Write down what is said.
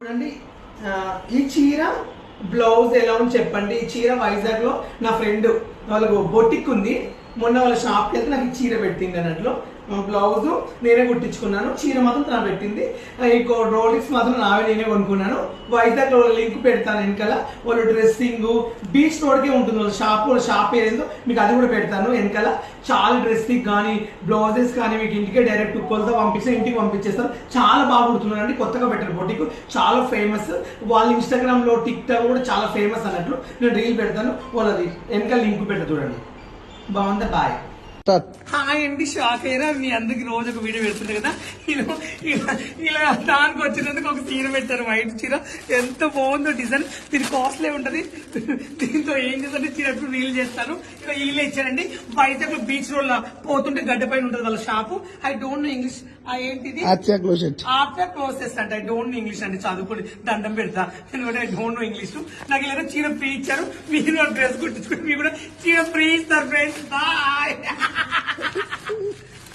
చూడండి. ఈ చీర బ్లౌజ్ ఎలా ఉంది చెప్పండి. ఈ చీర వైజాగ్లో నా ఫ్రెండ్ వాళ్ళకు బొటిక్ ఉంది. మొన్న వాళ్ళ షాప్కి వెళ్తే నాకు చీర పెట్టింది అన్నట్లు. బ్లౌజ్ నేనే కుట్టించుకున్నాను. చీర మాత్రం తను పెట్టింది. ఇంకో ఈ రోలిక్స్ మాత్రం నావే నేనే కొనుక్కున్నాను. వైజాగ్లో లింక్ పెడతాను వెనకాల. వాళ్ళ డ్రెస్సింగ్ బీచ్ రోడ్కే ఉంటుంది వాళ్ళ షాప్ వాళ్ళ షాప్ ఏదో మీకు అది కూడా పెడతాను వెనకాల. చాలా డ్రెస్సింగ్ కానీ బ్లౌజెస్ కానీ మీకు ఇంటికే డైరెక్ట్ కొలత పంపిస్తే ఇంటికి పంపించేస్తారు చాలా బాగా కుడుతున్నారండి. కొత్తగా పెట్టారు బొటిక్ చాలా ఫేమస్ వాళ్ళ ఇన్స్టాగ్రామ్లో టిక్ టాక్ కూడా చాలా ఫేమస్ అన్నట్లు. నేను రీల్ పెడతాను. వాళ్ళది వెనకాల లింక్ పెట్ట చూడండి. బాగుందా బాయ్ హాయ్ అండి షాక్ అయినా మీ అందరికి రోజు ఒక వీడియో పెడుతుంది కదా? ఇలా దానికి వచ్చినందుకు ఒక చీర పెట్టారు వైట్ చీర. ఎంత బాగుందో డిజైన్. దీని కాస్ట్లీ ఉంటది. దీంతో ఏం చేస్తారంటే చీర ఎప్పుడు రీల్ చేస్తాను ఇలా వీళ్ళే ఇచ్చారండి. వైజాగ్ బీచ్ రోడ్లో పోతుంటే గడ్డ పైన ఉంటుంది వాళ్ళ shop. I don't know English. ఏంటిది? ఆఫ్టర్ క్లోజెస్ అంటే. ఐ డోంట్ నో ఇంగ్లీష్ అండి చదువుకోండి. దండం పెడతా. ఎందుకంటే ఐ డోంట్ నో ఇంగ్లీష్. నాకు ఇలా చీర ఫ్రీ ఇచ్చారు. మీరు డ్రెస్ కుట్టించుకుని మీరు కూడా చీర ఫ్రీ ఇస్తారు ఫ్రెండ్స్ బాయ్